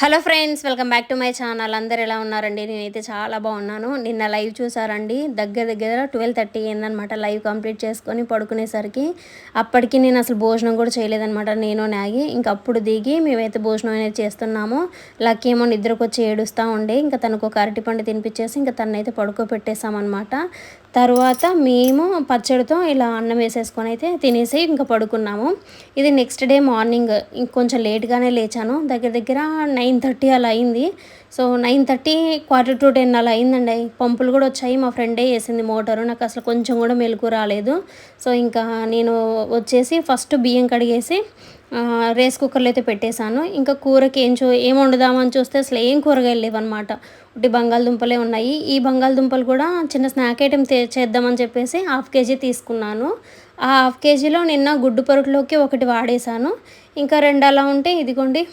Hello friends welcome back to my channel. అందరు ఎలా ఉన్నారండి? నేనైతే చాలా బాగున్నాను. నిన్న లైవ్ చూసారండి. దగ్గర దగ్గర ట్వెల్వ్ థర్టీ అయిందనమాట లైవ్ కంప్లీట్ చేసుకొని పడుకునేసరికి. అప్పటికి నేను అసలు భోజనం కూడా చేయలేదనమాట నేను నాగి ఇంక అప్పుడు దిగి మేమైతే భోజనం అనేది చేస్తున్నాము. లక్కీ ఏమో నిద్రకు వచ్చి ఏడుస్తూ ఉండే. ఇంకా తనకు ఒక అరటిపండు తినిపించేసి ఇంకా తనైతే పడుకోబెట్టేసామన్నమాట. తర్వాత మేము పచ్చడితో ఇలా అన్నం వేసేసుకొని అయితే తినేసి ఇంకా పడుకున్నాము. ఇది నెక్స్ట్ డే మార్నింగ్ ఇంకొంచెం లేట్గానే లేచాను. దగ్గర దగ్గర నైన్ థర్టీ అలా అయింది. So nine thirty quarter to ten అలా అయిందండి. పంపులు కూడా వచ్చాయి. మా ఫ్రెండే వేసింది మోటారు. నాకు అసలు కొంచెం కూడా మెలకు రాలేదు. సో ఇంకా నేను వచ్చేసి ఫస్ట్ బియ్యం కడిగేసి రైస్ కుక్కర్లో అయితే పెట్టేశాను. ఇంకా కూరకి ఏం చూ ఏం వండుదామని చూస్తే అసలు ఏం కూరగాయలు లేవన్నమాట. ఒకటి బంగాళదుంపలే ఉన్నాయి. ఈ బంగాళదుంపలు కూడా చిన్న స్నాక్ ఐటెం చేద్దామని చెప్పేసి హాఫ్ కేజీ తీసుకున్నాను. ఆ హాఫ్ కేజీలో నిన్న గుడ్డు పొరటులోకి ఒకటి వాడేశాను. ఇంకా రెండు అలా ఉంటే ఇదిగోండి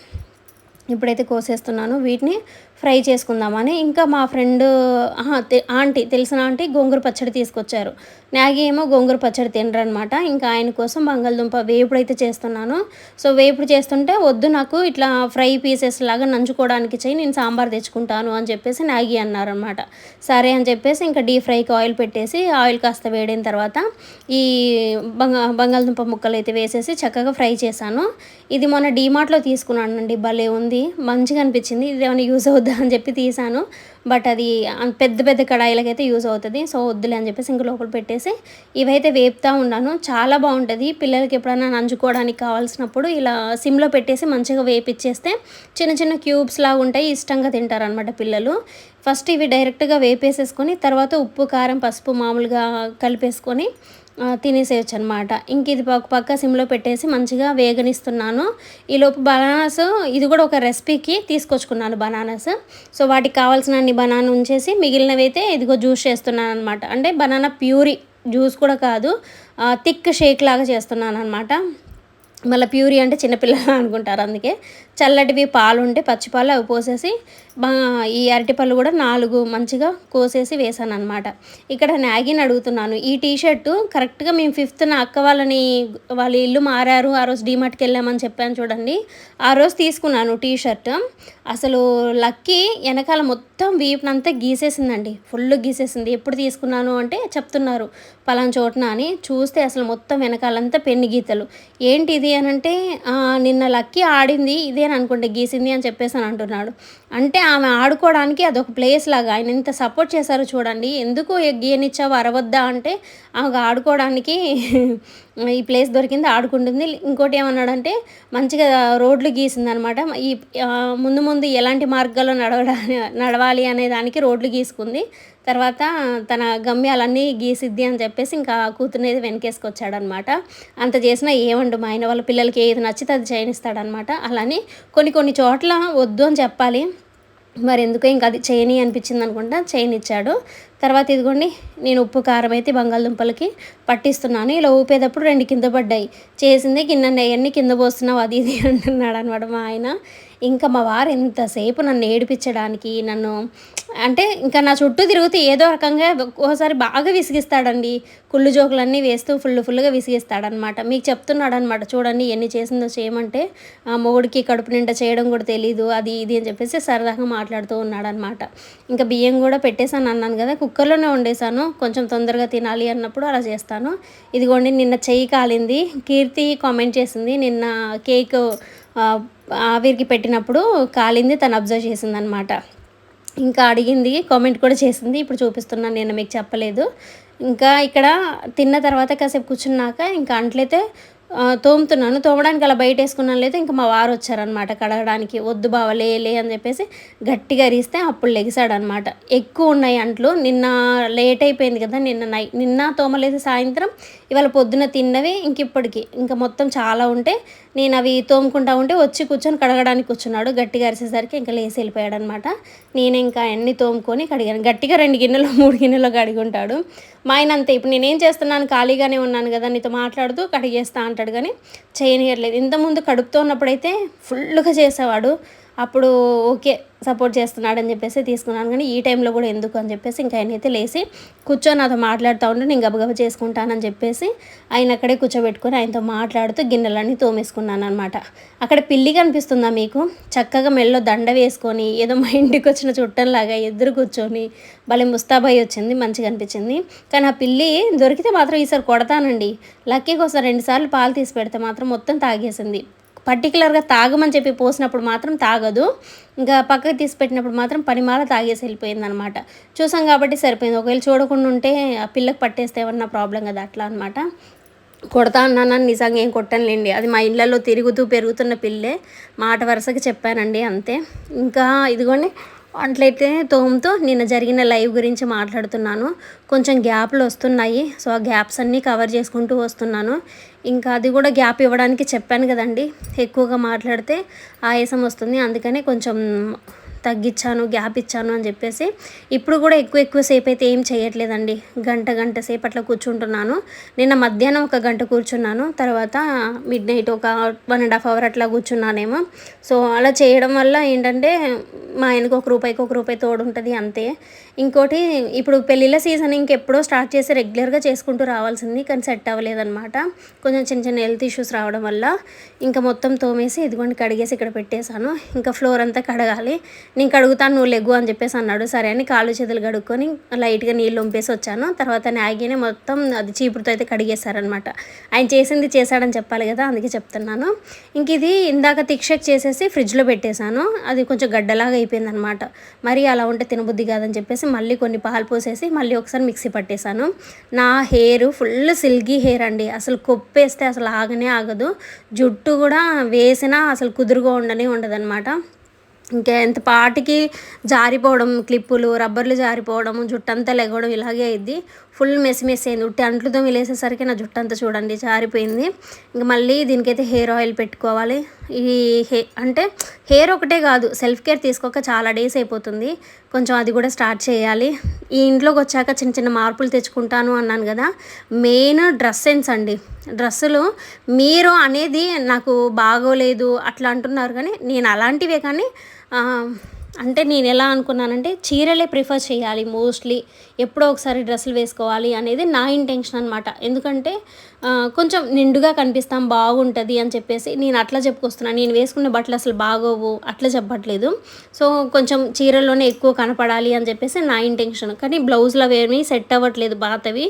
ఇప్పుడైతే కోసేస్తున్నాను వీటిని. ఫ్రై చేసుకుందామని. ఇంకా మా ఫ్రెండ్ ఆహా, ఆంటీ తెలిసిన ఆంటీ గోంగూర పచ్చడి తీసుకొచ్చారు. మ్యాగీ ఏమో గోంగూర పచ్చడి తినరనమాట ఇంకా ఆయన కోసం బంగాళదుంప వేపుడు అయితే చేస్తున్నాను. సో వేపుడు చేస్తుంటే వద్దు నాకు ఇట్లా ఫ్రై పీసెస్ లాగా నంచుకోవడానికి చెయ్యి నేను సాంబార్ తెచ్చుకుంటాను అని చెప్పేసి నాగి అన్నారనమాట సరే అని చెప్పేసి ఇంకా డీప్ ఫ్రైకి ఆయిల్ పెట్టేసి ఆయిల్ కాస్త వేడైన తర్వాత ఈ బంగా బంగాళదుంప ముక్కలు అయితే వేసేసి చక్కగా ఫ్రై చేశాను. ఇది మొన్న డీమార్ట్లో తీసుకున్నానండి భలే ఉంది మంచిగా అనిపించింది ఇది ఏమైనా యూజ్ అవుద్దా అని చెప్పి తీసాను బట్ అది పెద్ద పెద్ద కడాయిలకైతే యూజ్ అవుతుంది. సో వద్దులే అని చెప్పేసి ఇంక లోపల పెట్టేసి ఇవైతే వేపుతా ఉన్నాను. చాలా బాగుంటుంది. పిల్లలకి ఎప్పుడైనా నంచుకోవడానికి కావాల్సినప్పుడు ఇలా సిమ్లో పెట్టేసి మంచిగా వేపిచ్చేస్తే చిన్న చిన్న క్యూబ్స్ లాగా ఉంటాయి. ఇష్టంగా తింటారనమాట పిల్లలు. ఫస్ట్ ఇవి డైరెక్ట్గా వేపేసేసుకొని తర్వాత ఉప్పు కారం పసుపు మామూలుగా కలిపేసుకొని తినేసేయచ్చు అనమాట ఇంక ఇది పక్క పక్క సిమ్లో పెట్టేసి మంచిగా వేగనిస్తున్నాను. ఈలోపు బనానాస్ ఇది కూడా ఒక రెసిపీకి తీసుకొచ్చుకున్నాను బనానాస్. సో వాటికి కావాల్సిన అన్ని బనానా ఉంచేసి మిగిలినవి అయితే ఇదిగో జ్యూస్ చేస్తున్నాను అనమాట అంటే బనానా ప్యూరీ జ్యూస్ కూడా కాదు థిక్ షేక్ లాగా చేస్తున్నాను అనమాట మళ్ళీ ప్యూరీ అంటే చిన్నపిల్లలు అనుకుంటారు అందుకే. చల్లటివి పాలు ఉంటే పచ్చిపాలు అవి పోసేసి ఈ అరటిపళ్ళు కూడా నాలుగు మంచిగా కోసేసి వేసాను అనమాట ఇక్కడ నాగిని అడుగుతున్నాను ఈ టీ షర్టు కరెక్ట్గా మేము ఫిఫ్త్న అక్క వాళ్ళని వాళ్ళ ఇల్లు మారారు ఆ రోజు డీమార్ట్కి వెళ్ళామని చెప్పాను చూడండి. ఆ రోజు తీసుకున్నాను టీ షర్ట్ అసలు లక్కీ వెనకాల మొత్తం వీపునంతా గీసేసిందండి. ఫుల్ గీసేసింది. ఎప్పుడు తీసుకున్నాను అంటే చెప్తున్నారు పలానా చోటున అని. చూస్తే అసలు మొత్తం వెనకాలంతా పెన్ను గీతలు. ఏంటి ఇది అని అంటే నిన్న లక్కీ ఆడింది ఇదే అని అనుకుంటే గీసింది అని చెప్పేసి అని అంటున్నాడు. అంటే ఆమె ఆడుకోవడానికి అదొక ప్లేస్ లాగా ఆయన ఇంత సపోర్ట్ చేశారో చూడండి ఎందుకు గీయనిచ్చావు అరవద్దా అంటే ఆమెకు ఆడుకోవడానికి ఈ ప్లేస్ దొరికింది ఆడుకుంటుంది. ఇంకోటి ఏమన్నాడంటే మంచిగా రోడ్లు గీసిందనమాట. ఈ ముందు ముందు ఎలాంటి మార్గాల్లో నడవడా నడవాలి అనే దానికి రోడ్లు గీసుకుంది. తర్వాత తన గమ్యాలన్నీ గీసిద్ది అని చెప్పేసి ఇంకా కూతురునేది వెనకేసుకొచ్చాడనమాట. అంత చేసినా ఏమండు మా ఆయన వాళ్ళ పిల్లలకి ఏది నచ్చితే అది చేయనిస్తాడనమాట. అలానే కొన్ని కొన్ని చోట్ల వద్దు అని చెప్పాలి. మరి ఎందుకో ఇంకా అది చేయని అనిపించింది అనుకుంటా చేయనిచ్చాడు. తర్వాత ఇదిగోండి నేను ఉప్పు కారం అయితే బంగాళదుంపలకి పట్టిస్తున్నాను. ఇలా ఊపేటప్పుడు రెండు కింద పడ్డాయి. చేసింది గిన్నె అవన్నీ కింద పోస్తున్నావు అది ఇది అంటున్నాడు అనమాట మా ఆయన. ఇంకా మా వారు ఎంతసేపు నన్ను ఏడిపించడానికి నన్ను అంటే ఇంకా నా చుట్టూ తిరుగుతూ ఏదో రకంగా ఒక్కోసారి బాగా విసిగిస్తాడండి. కుళ్ళు జోకులన్నీ వేస్తూ ఫుల్ ఫుల్గా విసిగిస్తాడనమాట మీకు చెప్తున్నాడు అనమాట చూడండి ఎన్ని చేసిందో చేయమంటే ఆ మొగుడికి కడుపు నిండా చేయడం కూడా తెలీదు అది ఇది అని చెప్పేసి సరదాగా మాట్లాడుతూ ఉన్నాడనమాట ఇంకా బియ్యం కూడా పెట్టేశాను అన్నాను కదా కుక్కర్లోనే వండేసాను కొంచెం తొందరగా తినాలి అన్నప్పుడు అలా చేస్తాను. ఇదిగోండి నిన్న చెయ్యి కాలింది. కీర్తి కామెంట్ చేసింది నిన్న కేక్ ఆవిరికి పెట్టినప్పుడు కాలింది తను అబ్జర్వ్ చేసింది అనమాట ఇంకా అడిగింది కామెంట్ కూడా చేసింది. ఇప్పుడు చూపిస్తున్నాను నేను మీకు చెప్పలేదు. ఇంకా ఇక్కడ తిన్న తర్వాత కాసేపు కూర్చున్నాక ఇంకా అంట్లయితే తోముతున్నాను. తోమడానికి అలా బయట వేసుకున్నాను లేదు ఇంకా మా వారు వచ్చారనమాట కడగడానికి వద్దు బావ లే అని చెప్పేసి గట్టిగా అరిస్తే అప్పుడు లెగిసాడనమాట ఎక్కువ ఉన్నాయి అంట్లు. నిన్న లేట్ అయిపోయింది కదా నిన్న నై నిన్న తోమలేదు సాయంత్రం. ఇవాళ పొద్దున తిన్నవి ఇంక ఇప్పటికి. ఇంకా మొత్తం చాలా ఉంటే నేను అవి తోముకుంటా ఉంటే వచ్చి కూర్చొని కడగడానికి కూర్చున్నాడు. గట్టిగా అరిసేసరికి ఇంకా లేసి వెళ్ళిపోయాడు అనమాట నేను ఇంకా అన్ని తోముకొని కడిగాను. గట్టిగా రెండు గిన్నెలు మూడు గిన్నెలు కడిగి ఉంటాడు. మా ఆయన అంతే. ఇప్పుడు నేనేం చేస్తున్నాను? ఖాళీగానే ఉన్నాను కదా నీతో మాట్లాడుతూ కడిగేస్తా అంటాడు. కానీ చేయనియట్లేదు. ఇంతకుముందు కడుపుతో ఉన్నప్పుడైతే ఫుల్గా చేసేవాడు. అప్పుడు ఓకే సపోర్ట్ చేస్తున్నాడని చెప్పేసి తీసుకున్నాను. కానీ ఈ టైంలో కూడా ఎందుకు అని చెప్పేసి ఇంకా ఆయన అయితే లేచి కూర్చొని నాతో మాట్లాడుతూ ఉంటే నేను గబగబ చేసుకుంటానని చెప్పేసి ఆయన అక్కడే కూర్చోబెట్టుకొని ఆయనతో మాట్లాడుతూ గిన్నెలన్నీ తోమేసుకున్నాను అనమాట అక్కడ పిల్లి కనిపిస్తుందా మీకు? చక్కగా మెల్లో దండ వేసుకొని ఏదో మా ఇంటికి వచ్చిన చుట్టంలాగా ఎదురు కూర్చొని భలే ముస్తాబాయి వచ్చింది మంచిగా అనిపించింది. కానీ ఆ పిల్లి దొరికితే మాత్రం ఈసారి కొడతానండి. లక్కీకి ఒకసారి రెండుసార్లు పాలు తీసి పెడితే మాత్రం మొత్తం తాగేసింది. పర్టికులర్గా తాగమని చెప్పి పోసినప్పుడు మాత్రం తాగదు. ఇంకా పక్కకి తీసి పెట్టినప్పుడు మాత్రం పనిమాల తాగేసి వెళ్ళిపోయింది అనమాట చూసాం కాబట్టి సరిపోయింది. ఒకవేళ చూడకుండా ఉంటే ఆ పిల్లకి పట్టేస్తే ఏమన్నా ప్రాబ్లం కదా అట్లా అనమాట కొడతా అన్నానని నిజంగా ఏం కొట్టనులేండి. అది మా ఇళ్ళల్లో తిరుగుతూ పెరుగుతున్న పిల్లే. మాట వరుసకి చెప్పానండి అంతే. ఇంకా ఇదిగోండి అట్లయితే తోముతో నిన్న జరిగిన లైవ్ గురించి మాట్లాడుతున్నాను. కొంచెం గ్యాప్లు వస్తున్నాయి. సో ఆ గ్యాప్స్ అన్నీ కవర్ చేసుకుంటూ వస్తున్నాను. ఇంకా అది కూడా గ్యాప్ ఇవ్వడానికి చెప్పాను కదండి. ఎక్కువగా మాట్లాడితే ఆయాసం వస్తుంది. అందుకనే కొంచెం తగ్గించాను గ్యాప్ ఇచ్చాను అని చెప్పేసి ఇప్పుడు కూడా ఎక్కువ ఎక్కువ సేపు అయితే ఏం చేయట్లేదండి. గంట గంట సేపు అట్లా కూర్చుంటున్నాను. నిన్న మధ్యాహ్నం ఒక గంట కూర్చున్నాను. తర్వాత మిడ్ నైట్ ఒక వన్ అండ్ హాఫ్ అవర్ అట్లా కూర్చున్నానేమో. సో అలా చేయడం వల్ల ఏంటంటే మా ఆయనకు ఒక రూపాయికి ఒక రూపాయి తోడు ఉంటుంది అంతే. ఇంకోటి ఇప్పుడు పెళ్ళిళ్ళ సీజన్ ఇంకెప్పుడో స్టార్ట్ చేసి రెగ్యులర్గా చేసుకుంటూ రావాల్సింది కానీ సెట్ అవ్వలేదన్నమాట. కొంచెం చిన్న చిన్న హెల్త్ ఇష్యూస్ రావడం వల్ల ఇంకా మొత్తం తోమేసి ఇదిగోండి కడిగేసి ఇక్కడ పెట్టేశాను. ఇంకా ఫ్లోర్ అంతా కడగాలి. నేను కడుగుతాను నువ్వు లెగ్గు అని చెప్పేసి అన్నాడు. సరే అని కాళ్ళు చేతులు కడుక్కొని లైట్గా నీళ్ళు వంపేసి వచ్చాను. తర్వాత నాగినే మొత్తం అది చీపురుతో అయితే కడిగేశారనమాట ఆయన చేసింది చేశాడని చెప్పాలి కదా అందుకే చెప్తున్నాను. ఇంక ఇది ఇందాక తిక్షక్ చేసేసి ఫ్రిడ్జ్లో పెట్టేశాను. అది కొంచెం గడ్డలాగా అయిపోయింది అనమాట మరి అలా ఉంటే తినబుద్ధి కాదని చెప్పేసి మళ్ళీ కొన్ని పాలు పోసేసి మళ్ళీ ఒకసారి మిక్సీ పట్టేశాను. నా హెయిర్ ఫుల్ సిల్కీ హెయిర్ అండి. అసలు కొప్పేస్తే అసలు ఆగనే ఆగదు. జుట్టు కూడా వేసినా అసలు కుదురుగా ఉండనే ఉండదన్నమాట. ఇంకా ఎంత పాటికి జారిపోవడం క్లిప్పులు రబ్బర్లు జారిపోవడం జుట్టంతా లెగవడం ఇలాగే అయింది ఫుల్ మెస్ మెస్ అయింది ఉట్టి అంట్లతో మిలేసేసరికి నా జుట్టు అంతా చూడండి జారిపోయింది. ఇంకా మళ్ళీ దీనికైతే హెయిర్ ఆయిల్ పెట్టుకోవాలి. ఈ హే అంటే హెయిర్ ఒకటే కాదు సెల్ఫ్ కేర్ తీసుకోక చాలా డేస్ అయిపోతుంది. కొంచెం అది కూడా స్టార్ట్ చేయాలి. ఈ ఇంట్లోకి వచ్చాక చిన్న చిన్న మార్పులు తెచ్చుకుంటాను అన్నాను కదా. మెయిన్ డ్రెస్ సెన్స్ అండి. డ్రెస్సులు మీరు అనేది నాకు బాగోలేదు అట్లా అంటున్నారు కానీ నేను అలాంటివే కానీ అంటే నేను ఎలా అనుకున్నానంటే చీరలే ప్రిఫర్ చేయాలి మోస్ట్లీ. ఎప్పుడో ఒకసారి డ్రెస్సులు వేసుకోవాలి అనేది నా ఇంటెన్షన్ అనమాట ఎందుకంటే కొంచెం నిండుగా కనిపిస్తాం బాగుంటుంది అని చెప్పేసి నేను అట్లా చెప్పుకొస్తున్నాను నేను వేసుకునే బట్టలు అసలు బాగోవు అట్లా చెప్పట్లేదు. సో కొంచెం చీరల్లోనే ఎక్కువ కనపడాలి అని చెప్పేసి నా ఇంటెన్షన్ కానీ బ్లౌజ్లో అవేమి సెట్ అవ్వట్లేదు బాతవి.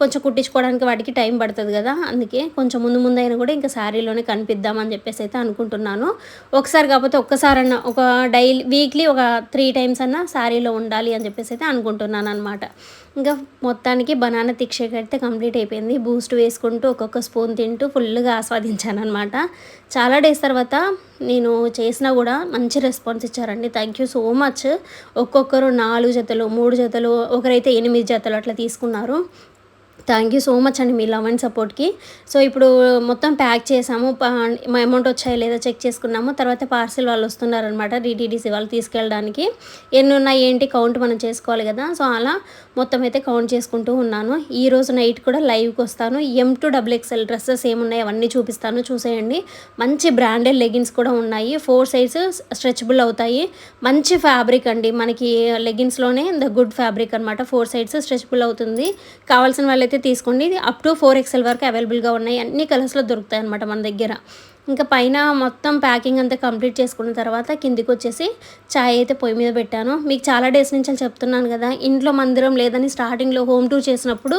కొంచెం కుట్టించుకోవడానికి వాటికి టైం పడుతుంది కదా అందుకే కొంచెం ముందు ముందు అయినా కూడా ఇంకా శారీలోనే కనిపిద్దామని చెప్పేసి అయితే అనుకుంటున్నాను. ఒకసారి కాకపోతే ఒక్కసారన్నా ఒక డైలీ వీక్లీ ఒక త్రీ టైమ్స్ అన్నా శారీలో ఉండాలి అని చెప్పేసి అయితే అనుకుంటున్నాను అనమాట ఇంకా మొత్తానికి బనానా తిక్షేక్ అయితే కంప్లీట్ అయిపోయింది. బూస్ట్ వేసుకుంటూ ఒక్కొక్క స్పూన్ తింటూ ఫుల్గా ఆస్వాదించాను అనమాట చాలా డేస్ తర్వాత నేను చేసినా కూడా మంచి రెస్పాన్స్ ఇచ్చారండి. Thank you so much. ఒక్కొక్కరు నాలుగు జతలు మూడు జతలు ఒకరైతే ఎనిమిది జతలు అట్లా తీసుకున్నారు. థ్యాంక్ యూ సో మచ్ అండి మీ లవ్ అండ్ సపోర్ట్కి. సో ఇప్పుడు మొత్తం ప్యాక్ చేసాము మా అమౌంట్ వచ్చాయో లేదో చెక్ చేసుకున్నాము. తర్వాత పార్సిల్ వాళ్ళు వస్తున్నారనమాట డిటీడీసీ వాళ్ళు తీసుకెళ్ళడానికి. ఎన్ని ఉన్నాయి ఏంటి కౌంట్ మనం చేసుకోవాలి కదా. సో అలా మొత్తం అయితే కౌంట్ చేసుకుంటూ ఉన్నాను. ఈ రోజు నైట్ కూడా లైవ్కి వస్తాను. M to double XL dresses ఏమున్నాయి అవన్నీ చూపిస్తాను. చూసేయండి. మంచి బ్రాండెడ్ లెగిన్స్ కూడా ఉన్నాయి. ఫోర్ సైజ్ స్ట్రెచబుల్ అవుతాయి. మంచి ఫ్యాబ్రిక్ అండి. మనకి లెగిన్స్లోనే ద గుడ్ ఫ్యాబ్రిక్ అనమాట. ఫోర్ సైడ్స్ స్ట్రెచబుల్ అవుతుంది. కావాల్సిన వాళ్ళైతే అయితే తీసుకోండి అప్ టు ఫోర్ ఎక్స్ఎల్ వరకు అవైలబుల్గా ఉన్నాయి. అన్ని కలర్స్లో దొరుకుతాయి అనమాట మన దగ్గర. ఇంకా పైన మొత్తం ప్యాకింగ్ అంతా కంప్లీట్ చేసుకున్న తర్వాత కిందికి వచ్చేసి చాయ్ అయితే పొయ్యి మీద పెట్టాను. మీకు చాలా డేస్ నుంచి చెప్తున్నాను కదా ఇంట్లో మందిరం లేదని స్టార్టింగ్లో హోమ్ టూర్ చేసినప్పుడు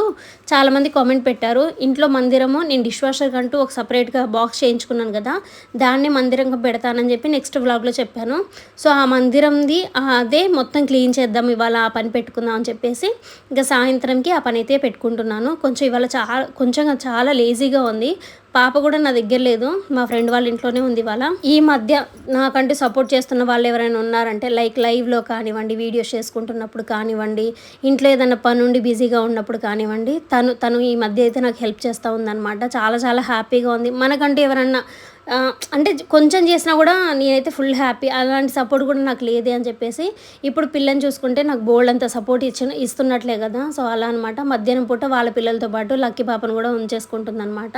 చాలామంది కామెంట్ పెట్టారు ఇంట్లో మందిరము నేను డిష్ వాషర్ కంటూ ఒక సపరేట్గా బాక్స్ చేయించుకున్నాను కదా దాన్ని మందిరంగా పెడతానని చెప్పి నెక్స్ట్ వ్లాగ్లో చెప్పాను. సో ఆ మందిరంది అదే మొత్తం క్లీన్ చేద్దాం ఇవాళ ఆ పని పెట్టుకుందాం అని చెప్పేసి ఇంకా సాయంత్రంకి ఆ పని అయితే పెట్టుకుంటున్నాను. కొంచెం ఇవాళ చాలా కొంచెం చాలా లేజీగా ఉంది. పాప కూడా నా దగ్గర లేదు. మా ఫ్రెండ్ వాళ్ళ ఇంట్లోనే ఉంది వాళ్ళ ఈ మధ్య నాకంటూ సపోర్ట్ చేస్తున్న వాళ్ళు ఎవరైనా ఉన్నారంటే లైక్ లైవ్లో కానివ్వండి వీడియోస్ చేసుకుంటున్నప్పుడు కానివ్వండి ఇంట్లో ఏదైనా పని ఉండి బిజీగా ఉన్నప్పుడు కానివ్వండి తను తను ఈ మధ్య అయితే నాకు హెల్ప్ చేస్తూ ఉందన్నమాట. చాలా చాలా హ్యాపీగా ఉంది. మనకంటే ఎవరన్నా అంటే కొంచెం చేసినా కూడా నేనైతే ఫుల్ హ్యాపీ. అలాంటి సపోర్ట్ కూడా నాకు లేదే అని చెప్పేసి ఇప్పుడు పిల్లని చూసుకుంటే నాకు బోల్డ్ అంత సపోర్ట్ ఇచ్చిన ఇస్తున్నట్లే కదా. సో అలా అనమాట మధ్యాహ్నం పూట వాళ్ళ పిల్లలతో పాటు లక్కీ పాపను కూడా ఉంచేసుకుంటుంది అనమాట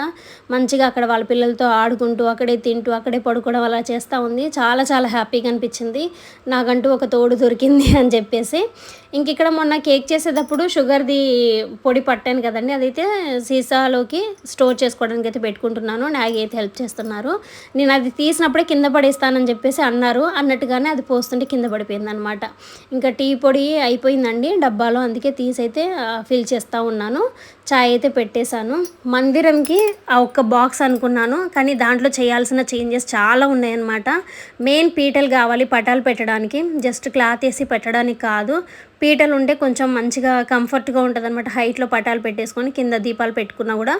మంచిగా అక్కడ వాళ్ళ పిల్లలతో ఆడుకుంటూ అక్కడే తింటూ అక్కడే పడుకోవడం అలా చేస్తూ ఉంది. చాలా చాలా హ్యాపీగా అనిపించింది. నాకంటూ ఒక తోడు దొరికింది అని చెప్పేసి. ఇంక ఇక్కడ మొన్న కేక్ చేసేటప్పుడు షుగర్ది పొడి పట్టాను కదండి. అదైతే సీసాలోకి స్టోర్ చేసుకోవడానికి అయితే పెట్టుకుంటున్నాను. నాగైతే అయితే హెల్ప్ చేస్తున్నారు. నేను అది తీసినప్పుడే కింద పడేస్తానని చెప్పేసి అన్నారు. అన్నట్టుగానే అది పోస్తుంటే కింద పడిపోయింది అనమాట ఇంకా టీ పొడి అయిపోయిందండి డబ్బాలో అందుకే తీసైతే ఫిల్ చేస్తూ ఉన్నాను. చాయ్ అయితే పెట్టేశాను. మందిరంకి ఆ ఒక్క బాక్స్ అనుకున్నాను కానీ దాంట్లో చేయాల్సిన చేంజెస్ చాలా ఉన్నాయన్నమాట. మెయిన్ పీటలు కావాలి పటాలు పెట్టడానికి జస్ట్ క్లాత్ వేసి పెట్టడానికి కాదు. పీటలు ఉంటే కొంచెం మంచిగా కంఫర్ట్గా ఉంటుంది అనమాట హైట్లో పటాలు పెట్టేసుకొని కింద దీపాలు పెట్టుకున్నా కూడా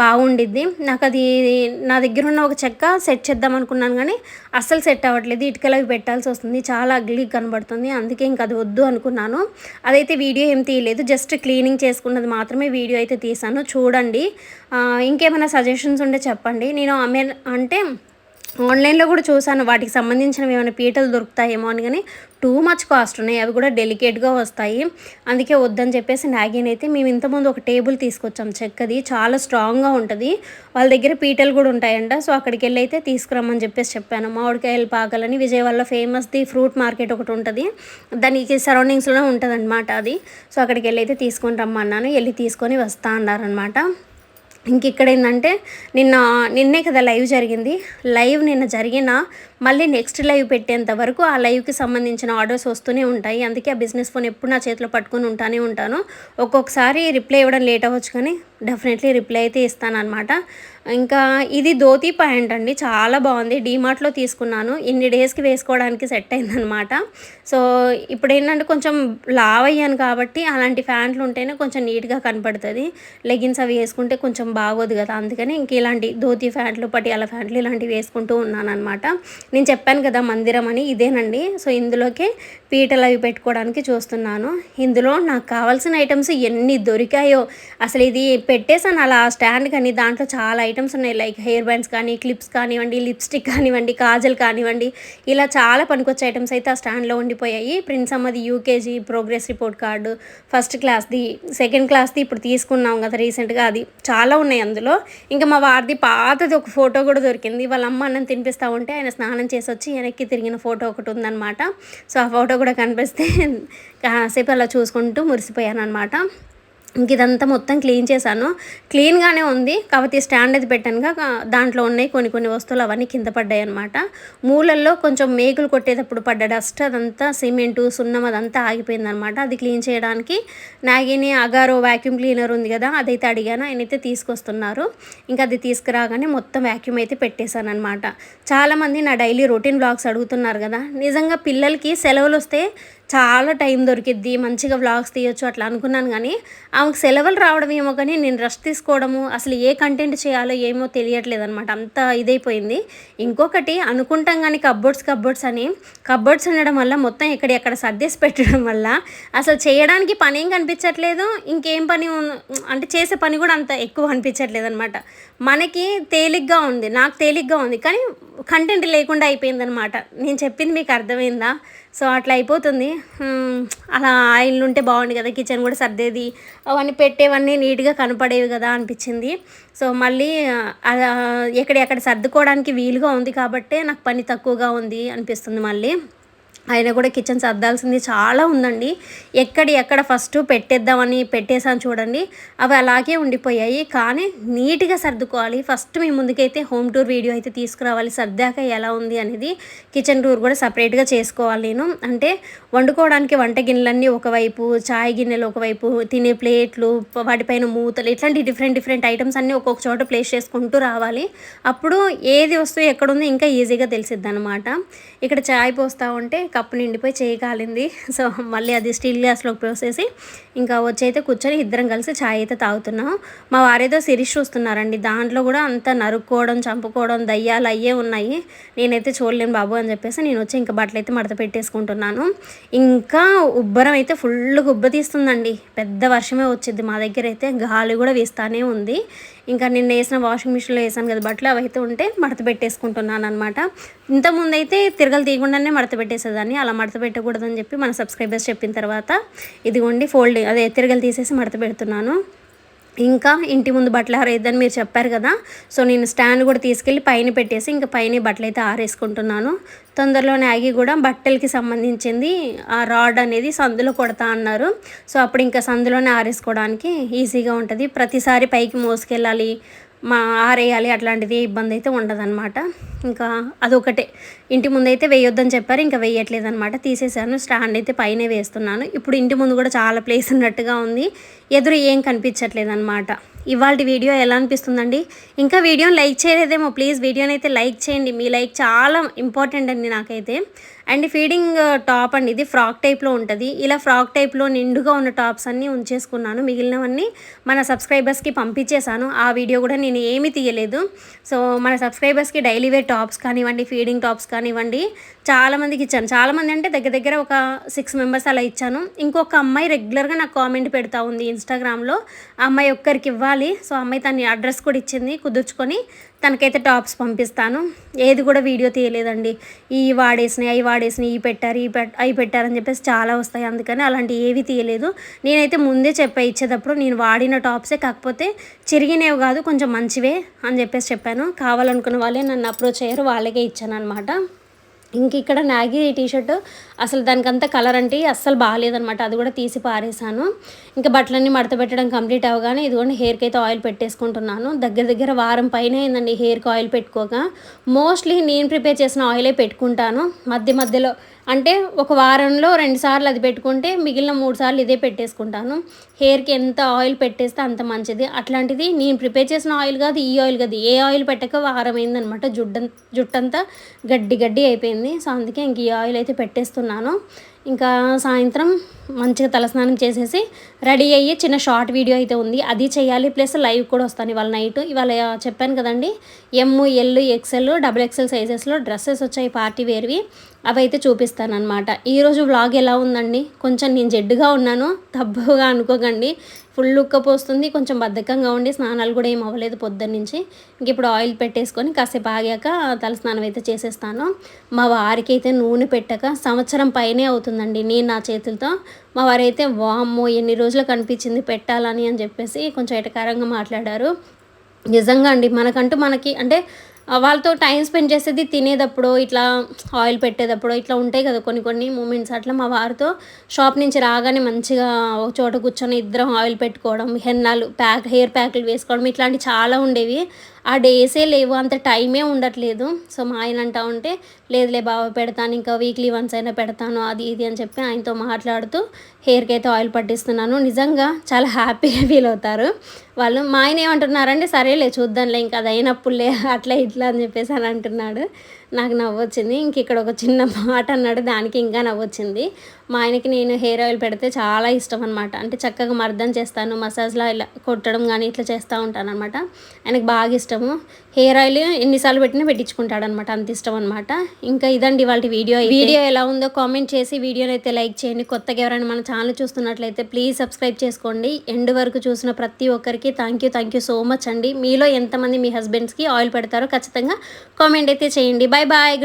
బాగుండిద్ది. నాకు అది నా దగ్గర ఉన్న ఒక చెక్క సెట్ చేద్దాం అనుకున్నాను కానీ అస్సలు సెట్ అవ్వట్లేదు. ఇటుకలు అవి పెట్టాల్సి వస్తుంది. చాలా అగ్లీ కనబడుతుంది. అందుకే ఇంక అది వద్దు అనుకున్నాను. అదైతే వీడియో ఏం తీయలేదు. జస్ట్ క్లీనింగ్ చేసుకున్నది మాత్రమే వీడియో అయితే తీసాను చూడండి. ఇంకేమైనా సజెషన్స్ ఉంటే చెప్పండి. నేను అమే అంటే ఆన్లైన్లో కూడా చూశాను. వాటికి సంబంధించినవి ఏమైనా పీటలు దొరుకుతాయేమో అని కానీ టూ మచ్ కాస్ట్ ఉన్నాయి. అవి కూడా డెలికేట్గా వస్తాయి. అందుకే వద్దని చెప్పేసి నాగిన్ అయితే మేము ఇంతకుముందు ఒక టేబుల్ తీసుకొచ్చాం చెక్కది. చాలా స్ట్రాంగ్గా ఉంటుంది. వాళ్ళ దగ్గర పీటలు కూడా ఉంటాయంట. సో అక్కడికి వెళ్ళి అయితే తీసుకురమ్మని చెప్పేసి చెప్పాను. మామిడికాయలు పాకలని విజయవాడలో ఫేమస్ ది ఫ్రూట్ మార్కెట్ ఒకటి ఉంటుంది. దానికి సరౌండింగ్స్లోనే ఉంటుంది అనమాట అది. సో అక్కడికి వెళ్ళి అయితే తీసుకొని రమ్మన్నాను. వెళ్ళి తీసుకొని వస్తా అన్నారనమాట ఇంక ఇక్కడ ఏంటంటే నిన్న నిన్నే కదా లైవ్ జరిగింది. లైవ్ నిన్న జరిగిన మళ్ళీ నెక్స్ట్ లైవ్ పెట్టేంత వరకు ఆ లైవ్కి సంబంధించిన ఆర్డర్స్ వస్తూనే ఉంటాయి. అందుకే ఆ బిజినెస్ ఫోన్ ఎప్పుడు నా చేతిలో పట్టుకొని ఉంటానే ఉంటాను. ఒక్కొక్కసారి రిప్లై ఇవ్వడం లేట్ అవ్వచ్చు కానీ డెఫినెట్లీ రిప్లై అయితే ఇస్తాను అనమాట ఇంకా ఇది ధోతి ప్యాంట్ అండి. చాలా బాగుంది. డీమార్ట్లో తీసుకున్నాను. ఇన్ని డేస్కి వేసుకోవడానికి సెట్ అయిందనమాట సో ఇప్పుడు ఏంటంటే కొంచెం లావ్ అయ్యాను కాబట్టి అలాంటి ప్యాంట్లు ఉంటేనే కొంచెం నీట్గా కనపడుతుంది. లెగిన్స్ అవి వేసుకుంటే కొంచెం బాగోదు కదా. అందుకని ఇంక ఇలాంటి ధోతి ప్యాంట్లు పటియాల ప్యాంట్లు ఇలాంటివి వేసుకుంటూ ఉన్నాను అనమాట నేను చెప్పాను కదా మందిరం అని ఇదేనండి. సో ఇందులోకే పీటలు అవి పెట్టుకోవడానికి చూస్తున్నాను. ఇందులో నాకు కావాల్సిన ఐటమ్స్ ఎన్ని దొరికాయో అసలు ఇది పెట్టేసాను అలా స్టాండ్ కానీ దాంట్లో చాలా ఐటమ్స్ ఉన్నాయి. లైక్ హెయిర్ బ్యాండ్స్ కానీ క్లిప్స్ కానివ్వండి లిప్స్టిక్ కానివ్వండి కాజల్ కానివ్వండి. ఇలా చాలా పనికొచ్చే ఐటమ్స్ అయితే ఆ స్టాండ్లో ఉండిపోయాయి. ప్రిన్స్ అమ్మది UKG progress report card first క్లాస్ది second క్లాస్ది ఇప్పుడు తీసుకున్నాం కదా రీసెంట్గా అది చాలా ఉన్నాయి అందులో. ఇంకా మా వారిది పాతది ఒక ఫోటో కూడా దొరికింది. వాళ్ళ అమ్మ అన్నం తినిపిస్తూ ఉంటే ఆయన స్నానం చేసి వచ్చి వెనక్కి తిరిగిన ఫోటో ఒకటి ఉందన్నమాట. సో ఆ ఫోటో కూడా కనిపిస్తే కాసేపు అలా చూసుకుంటూ మురిసిపోయాను అనమాట ఇంక ఇదంతా మొత్తం క్లీన్ చేశాను. క్లీన్గానే ఉంది. కాకపోతే స్టాండ్ అది పెట్టానుగా దాంట్లో ఉన్నాయి కొన్ని కొన్ని వస్తువులు అవన్నీ కింద పడ్డాయి అనమాట మూలల్లో కొంచెం మేకులు కొట్టేటప్పుడు పడ్డ డస్ట్ అదంతా సిమెంటు సున్నం అదంతా ఆగిపోయింది అనమాట అది క్లీన్ చేయడానికి నాగిని అగారో వ్యాక్యూమ్ క్లీనర్ ఉంది కదా అదైతే అడిగాను. ఆయనైతే అయితే తీసుకొస్తున్నారు. ఇంకా అది తీసుకురాగానే మొత్తం వ్యాక్యూమ్ అయితే పెట్టేశాను అనమాట చాలామంది నా డైలీ రొటీన్ బ్లాగ్స్ అడుగుతున్నారు కదా నిజంగా పిల్లలకి సెలవులు వస్తే చాలా టైం దొరికిద్ది మంచిగా వ్లాగ్స్ తీయొచ్చు అట్లా అనుకున్నాను కానీ ఆమెకు సెలవులు రావడం ఏమో కానీ నేను రెస్ట్ తీసుకోవడము అసలు ఏ కంటెంట్ చేయాలో ఏమో తెలియట్లేదు అనమాట అంత ఇదైపోయింది. ఇంకొకటి అనుకుంటాం కానీ కబ్బోర్డ్స్ కబ్బోర్డ్స్ అని. కబ్బోర్డ్స్ ఉండడం వల్ల మొత్తం ఎక్కడెక్కడ సర్దేసి పెట్టడం వల్ల అసలు చేయడానికి పని ఏం కనిపించట్లేదు. ఇంకేం పని అంటే చేసే పని కూడా అంత ఎక్కువ అనిపించట్లేదు అనమాట మనకి తేలిగ్గా ఉంది నాకు తేలిగ్గా ఉంది కానీ కంటెంట్ లేకుండా అయిపోయిందనమాట నేను చెప్పింది మీకు అర్థమైందా? సో అట్లా అయిపోతుంది. అలా ఆయిల్ ఉంటే బాగుండు కదా కిచెన్ కూడా సర్దేది. అవన్నీ పెట్టేవన్నీ నీట్గా కనపడేవి కదా అనిపించింది. సో మళ్ళీ అలా ఎక్కడెక్కడ సర్దుకోవడానికి వీలుగా ఉంది కాబట్టే నాకు పని తక్కువగా ఉంది అనిపిస్తుంది మళ్ళీ. ఆయన కూడా కిచెన్ సర్దాల్సింది చాలా ఉందండి. ఎక్కడి ఎక్కడ ఫస్ట్ పెట్టేద్దామని పెట్టేసాను చూడండి. అవి అలాగే ఉండిపోయాయి. కానీ నీట్గా సర్దుకోవాలి. ఫస్ట్ మీ ముందుకైతే హోమ్ టూర్ వీడియో అయితే తీసుకురావాలి. సర్దాక ఎలా ఉంది అనేది కిచెన్ టూర్ కూడా సపరేట్గా చేసుకోవాలి నేను. అంటే వండుకోవడానికి వంట గిన్నెలన్నీ ఒకవైపు చాయ్ గిన్నెలు ఒకవైపు తినే ప్లేట్లు వాటిపైన మూతలు ఇట్లాంటి డిఫరెంట్ డిఫరెంట్ ఐటమ్స్ అన్నీ ఒక్కొక్క చోట ప్లేస్ చేసుకుంటూ రావాలి. అప్పుడు ఏది వస్తువు ఎక్కడుందో ఇంకా ఈజీగా తెలిసిద్ది అనమాట ఇక్కడ చాయ్ పోస్తూ ఉంటే కప్పు నిండిపోయి చేయి కాలింది. సో మళ్ళీ అది స్టీల్ గ్లాస్లోకి పోసేసి ఇంకా వచ్చి అయితే కూర్చొని ఇద్దరం కలిసి చాయ్ అయితే తాగుతున్నాం. మా వారేదో సిరీస్ చూస్తున్నారండి. దాంట్లో కూడా అంత నరుక్కోవడం చంపుకోవడం దయ్యాలు అయ్యే ఉన్నాయి. నేనైతే చూడలేను బాబు అని చెప్పేసి నేను వచ్చి ఇంకా బట్టలు అయితే మడత పెట్టేసుకుంటున్నాను. ఇంకా ఉబ్బరం అయితే ఫుల్ గుబ్బ తీస్తుందండి. పెద్ద వర్షమే వచ్చింది మా దగ్గర అయితే. గాలి కూడా వీస్తానే ఉంది. ఇంకా నిన్న వేసిన వాషింగ్ మిషన్లో వేసాను కదా బట్టలు అవి అయితే ఉంటే మడత పెట్టేసుకుంటున్నాను అనమాట ఇంతకుముందు అయితే తిరగలు తీయకుండానే మడత పెట్టేసేదాన్ని అలా మడత పెట్టకూడదని చెప్పి మన సబ్స్క్రైబర్స్ చెప్పిన తర్వాత ఇదిగోండి ఫోల్డింగ్ అదే తిరగలు తీసేసి మడత పెడుతున్నాను. ఇంకా ఇంటి ముందు బట్టలు ఆరేద్దని మీరు చెప్పారు కదా. సో నేను స్టాండ్ కూడా తీసుకెళ్ళి పైన పెట్టేసి ఇంకా పైన బట్టలు అయితే ఆరేసుకుంటున్నాను. తొందరలోనే ఆగి కూడా బట్టలకి సంబంధించింది ఆ రాడ్ అనేది సందులో కొడతా అన్నారు. సో అప్పుడు ఇంకా సందులోనే ఆరేసుకోవడానికి ఈజీగా ఉంటుంది. ప్రతిసారి పైకి మోసుకెళ్ళాలి. మా ఆరేయాలి అట్లాంటిది ఇబ్బంది అయితే ఉండదన్నమాట. ఇంకా అదొకటే. ఇంటి ముందు అయితే వేయొద్దని చెప్పారు ఇంకా వేయట్లేదు అనమాట తీసేసాను స్టాండ్ అయితే పైనే వేస్తున్నాను. ఇప్పుడు ఇంటి ముందు కూడా చాలా ప్లేస్ ఉన్నట్టుగా ఉంది. ఎదురు ఏం కనిపించట్లేదు అనమాట ఇవాళ వీడియో ఎలా అనిపిస్తుందండి? ఇంకా వీడియోని లైక్ చేయలేదేమో ప్లీజ్ వీడియోని అయితే లైక్ చేయండి. మీ లైక్ చాలా ఇంపార్టెంట్ అండి నాకైతే. అండ్ ఫీడింగ్ టాప్ అండి ఇది ఫ్రాక్ టైప్లో ఉంటుంది. ఇలా ఫ్రాక్ టైప్లో నిండుగా ఉన్న టాప్స్ అన్నీ ఉంచేసుకున్నాను. మిగిలినవన్నీ మన సబ్స్క్రైబర్స్కి పంపించేశాను. ఆ వీడియో కూడా నేను ఏమీ తీయలేదు. సో మన సబ్స్క్రైబర్స్కి డైలీ వేర్ టాప్స్ కానివ్వండి ఫీడింగ్ టాప్స్ కానివ్వండి చాలామందికి ఇచ్చాను. చాలామంది అంటే దగ్గర దగ్గర ఒక సిక్స్ మెంబర్స్ అలా ఇచ్చాను. ఇంకొక అమ్మాయి రెగ్యులర్గా నాకు కామెంట్ పెడతా ఉంది ఇన్స్టాగ్రామ్లో. ఆ అమ్మాయి ఒక్కరికి ఇవ్వాలి. సో అమ్మాయి తన అడ్రస్ కూడా ఇచ్చింది. కుదుర్చుకొని తనకైతే టాప్స్ పంపిస్తాను. ఏది కూడా వీడియో తీయలేదండి. ఈ వాడేసినాయి అవి వాడేసినాయి ఈ పెట్టారు ఈ పెట్ అవి పెట్టారని చెప్పేసి చాలా వస్తాయి. అందుకని అలాంటి ఏవి తీయలేదు. నేనైతే ముందే చెప్పా ఇచ్చేటప్పుడు నేను వాడిన టాప్సే కాకపోతే చిరిగినవి కాదు కొంచెం మంచివే అని చెప్పేసి చెప్పాను. కావాలనుకున్న వాళ్ళే నన్ను అప్రోచ్ అయ్యారు. వాళ్ళకే ఇచ్చాను అనమాట ఇంక ఇక్కడ నాగి టీషర్ట్ అసలు దానికంతా కలర్ అంటే అస్సలు బాగాలేదనమాట అది కూడా తీసి పారేసాను ఇంకా బట్టలన్నీ మడత పెట్టడం కంప్లీట్ అవ్వగానే ఇదిగోండి హెయిర్కి అయితే ఆయిల్ పెట్టేసుకుంటున్నాను. దగ్గర దగ్గర వారం పైన అయిందండి హెయిర్కి ఆయిల్ పెట్టుకోగా మోస్ట్లీ నేను ప్రిపేర్ చేసిన ఆయిలే పెట్టుకుంటాను. మధ్య మధ్యలో అంటే ఒక వారంలో రెండు సార్లు అది పెట్టుకుంటే మిగిలిన మూడు సార్లు ఇదే పెట్టేసుకుంటాను. హెయిర్కి ఎంత ఆయిల్ పెట్టేస్తే అంత మంచిది. అట్లాంటిది నేను ప్రిపేర్ చేసిన ఆయిల్ కాదు ఈ ఆయిల్ కాదు. ఏ ఆయిల్ పెట్టక వారం అయిందనమాట. జుడ్డ జుట్టంతా గడ్డి గడ్డి అయిపోయింది. సో అందుకే ఇంక ఈ ఆయిల్ అయితే పెట్టేస్తున్నాను. ఇంకా సాయంత్రం మంచిగా తలస్నానం చేసేసి రెడీ అయ్యి చిన్న షార్ట్ వీడియో అయితే ఉంది. అది చేయాలి. ప్లస్ లైవ్ కూడా వస్తాను ఇవాళ నైట్. ఇవాళ చెప్పాను కదండి. M L XL double XL సైజెస్లో dresses వచ్చాయి పార్టీ వేర్వి. అవి అయితే చూపిస్తాను అనమాట ఈరోజు వ్లాగ్ ఎలా ఉందండి? కొంచెం నేను జడ్డుగా ఉన్నాను. తబ్బుగా అనుకోకండి. ఫుల్ ఉక్కపోస్తుంది కొంచెం బద్ధకంగా ఉండి స్నానాలు కూడా ఏం అవ్వలేదు పొద్దున్న నుంచి ఇంక ఇప్పుడు ఆయిల్ పెట్టేసుకొని కాసేపు ఆగాక తలస్నానం అయితే చేసేస్తాను. మా వారికి అయితే నూనె పెట్టక సంవత్సరం పైనే అవుతుందండి నేను నా చేతులతో. మా వారైతే వామ్మో ఎన్ని రోజులు కనిపించింది పెట్టాలని అని చెప్పేసి కొంచెం ఎటకారంగా మాట్లాడారు. నిజంగా అండి మనకంటూ మనకి అంటే వాళ్ళతో టైం స్పెండ్ చేసేది తినేటప్పుడు ఇట్లా ఆయిల్ పెట్టేటప్పుడు ఇట్లా ఉంటాయి కదా కొన్ని కొన్ని మూమెంట్స్. అట్లా మా వారితో షాప్ నుంచి రాగానే మంచిగా ఒక చోట కూర్చొని ఇద్దరం ఆయిల్ పెట్టుకోవడం హెన్నాలు ప్యాక్ హెయిర్ ప్యాక్లు వేసుకోవడం ఇట్లాంటివి చాలా ఉండేవి. ఆ డేసే లేవు అంత టైమే ఉండట్లేదు. సో మా ఆయన అంటా ఉంటే లేదులే బాబా పెడతాను ఇంకా వీక్లీ వన్స్ అయినా పెడతాను అది ఇది అని చెప్పి ఆయనతో మాట్లాడుతూ హెయిర్కి అయితే ఆయిల్ పట్టిస్తున్నాను. నిజంగా చాలా హ్యాపీగా ఫీల్ అవుతారు. వాళ్ళు మా ఆయన ఏమంటున్నారంటే సరేలే చూద్దాంలే ఇంకా అది అయినప్పుడులే అట్లా ఇట్లా అని చెప్పేసి అని అంటున్నాడు. నాకు నవ్వొచ్చింది. ఇంక ఇక్కడ ఒక చిన్న మాట అన్నాడు. దానికి ఇంకా నవ్వొచ్చింది. మా ఆయనకి నేను హెయిర్ ఆయిల్ పెడితే చాలా ఇష్టం అనమాట అంటే చక్కగా మర్దం చేస్తాను మసాజ్లా ఇలా కొట్టడం కానీ ఇట్లా చేస్తూ ఉంటాను అనమాట ఆయనకు బాగా ఇష్టము. హెయిర్ ఆయిల్ ఎన్నిసార్లు పెట్టినా పెట్టించుకుంటాడు అనమాట అంత ఇష్టం అనమాట ఇంకా ఇదండి వాళ్ళ వీడియో వీడియో ఎలా ఉందో కామెంట్ చేసి వీడియోని అయితే లైక్ చేయండి. కొత్తగా ఎవరైనా మన ఛానల్ చూస్తున్నట్లయితే ప్లీజ్ సబ్స్క్రైబ్ చేసుకోండి. ఎండ్ వరకు చూసిన ప్రతి ఒక్కరికి thank you thank you so much అండి. మీలో ఎంతమంది మీ హస్బెండ్స్కి ఆయిల్ పెడతారో ఖచ్చితంగా కామెంట్ అయితే చేయండి. Bye bye good